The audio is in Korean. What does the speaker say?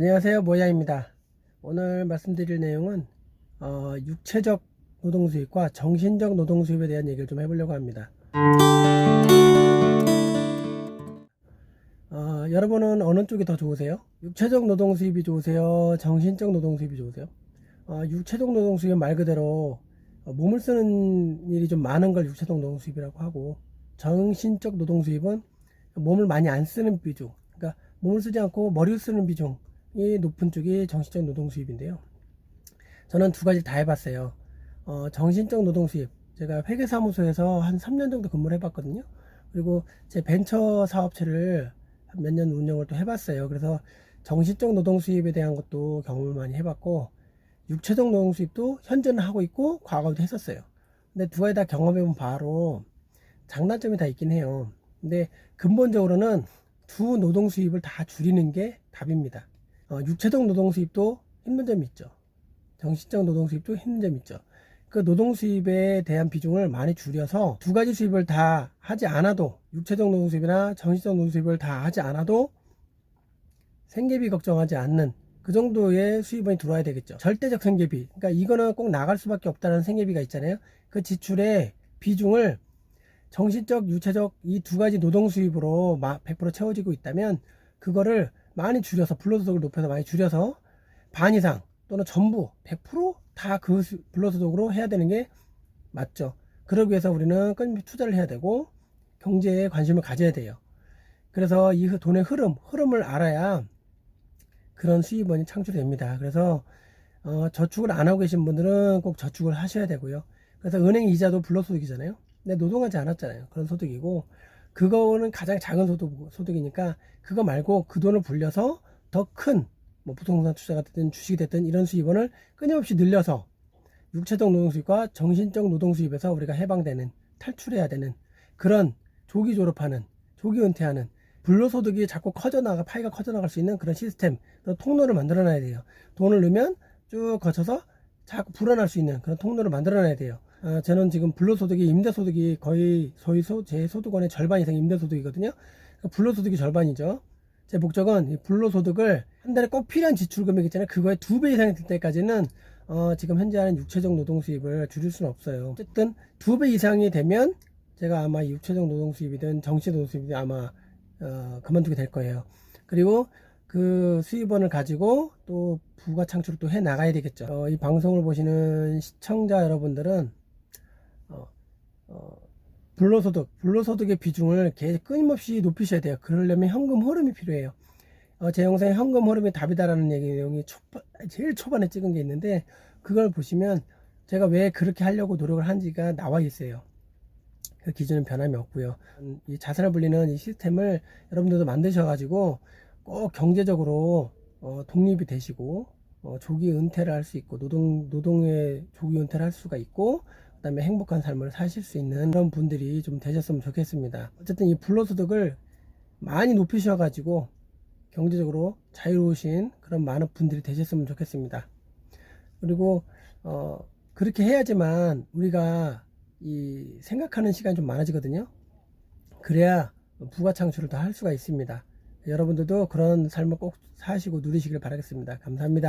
안녕하세요 모야입니다 오늘 말씀드릴 내용은 어, 육체적 노동 수입과 정신적 노동 수입에 대한 얘기를 좀 해보려고 합니다 어, 여러분은 어느 쪽이 더 좋으세요? 육체적 노동 수입이 좋으세요? 정신적 노동 수입이 좋으세요? 어, 육체적 노동 수입은 말 그대로 어, 몸을 쓰는 일이 좀 많은 걸 육체적 노동 수입이라고 하고 정신적 노동 수입은 몸을 많이 안 쓰는 비중 그러니까 몸을 쓰지 않고 머리를 쓰는 비중이 높은 쪽이 정신적 노동 수입인데요. 저는 두 가지 다 해봤어요. 어, 정신적 노동 수입. 제가 회계사무소에서 한 3년 정도 근무를 해봤거든요. 그리고 제 벤처 사업체를 몇 년 운영을 또 해봤어요. 그래서 정신적 노동 수입에 대한 것도 경험을 많이 해봤고 육체적 노동 수입도 현재는 하고 있고 과거도 했었어요. 근데 두 가지 다 경험해본 바로 장단점이 다 있긴 해요. 근데 근본적으로는 두 노동 수입을 다 줄이는 게 답입니다. 어, 육체적 노동 수입도 힘든 점이 있죠. 정신적 노동 수입도 힘든 점이 있죠. 그 노동 수입에 대한 비중을 많이 줄여서 두 가지 수입을 다 하지 않아도 육체적 노동 수입이나 정신적 노동 수입을 다 하지 않아도 생계비 걱정하지 않는 그 정도의 수입원이 들어와야 되겠죠. 절대적 생계비. 그러니까 이거는 꼭 나갈 수밖에 없다는 생계비가 있잖아요. 그 지출의 비중을 정신적, 유체적 이 두 가지 노동 수입으로 100% 채워지고 있다면 그거를 많이 줄여서 불로소득을 높여서 많이 줄여서 반 이상 또는 전부 100%다 그 불로소득으로 해야 되는 게 맞죠. 그러기 위해서 우리는 끊임없이 투자를 해야 되고 경제에 관심을 가져야 돼요. 그래서 이 돈의 흐름, 흐름을 알아야 그런 수입원이 창출됩니다. 그래서 어, 저축을 안 하고 계신 분들은 꼭 저축을 하셔야 되고요. 그래서 은행 이자도 불로소득이잖아요. 근데 노동하지 않았잖아요. 그런 소득이고 그거는 가장 작은 소득, 소득이니까 그거 말고 그 돈을 불려서 더 큰 뭐 부동산 투자가 됐든 주식이 됐든 이런 수입원을 끊임없이 늘려서 육체적 노동 수입과 정신적 노동 수입에서 우리가 해방되는 탈출해야 되는 그런 조기 졸업하는 조기 은퇴하는 불로소득이 자꾸 커져나가 파이가 커져나갈 수 있는 그런 시스템 통로를 만들어놔야 돼요. 돈을 넣으면 쭉 거쳐서 자꾸 불어날 수 있는 그런 통로를 만들어놔야 돼요. 아, 저는 지금 불로소득이 임대소득이 거의 소위 소, 제 소득원의 절반 이상 임대소득이거든요. 그러니까 불로소득이 절반이죠. 제 목적은 이 불로소득을 한 달에 꼭 필요한 지출 금액 있잖아요. 그거의 두 배 이상이 될 때까지는 어, 지금 현재 하는 육체적 노동 수입을 줄일 수는 없어요. 어쨌든 두 배 이상이 되면 제가 아마 육체적 노동 수입이든 정치 노동 수입이든 아마 어, 그만두게 될 거예요. 그리고 그 수입원을 가지고 또 부가 창출을 또 해 나가야 되겠죠. 어, 이 방송을 보시는 시청자 여러분들은 어, 어, 불로소득, 불로소득의 비중을 계속 끊임없이 높이셔야 돼요. 그러려면 현금 흐름이 필요해요. 어, 제 영상에 현금 흐름이 답이다라는 얘기 내용이 초반, 제일 초반에 찍은 게 있는데 그걸 보시면 제가 왜 그렇게 하려고 노력을 한지가 나와 있어요. 그 기준은 변함이 없고요. 음, 이 자산을 불리는 이 시스템을 여러분들도 만드셔가지고 꼭 경제적으로 어, 독립이 되시고 어, 조기 은퇴를 할 수 있고 노동 노동의 조기 은퇴를 할 수가 있고 그다음에 행복한 삶을 사실 수 있는 그런 분들이 좀 되셨으면 좋겠습니다. 어쨌든 이 불로소득을 많이 높이셔가지고 경제적으로 자유로우신 그런 많은 분들이 되셨으면 좋겠습니다. 그리고 어, 그렇게 해야지만 우리가 이 생각하는 시간이 좀 많아지거든요. 그래야 부가 창출을 더 할 수가 있습니다. 여러분들도 그런 삶을 꼭 사시고 누리시길 바라겠습니다. 감사합니다.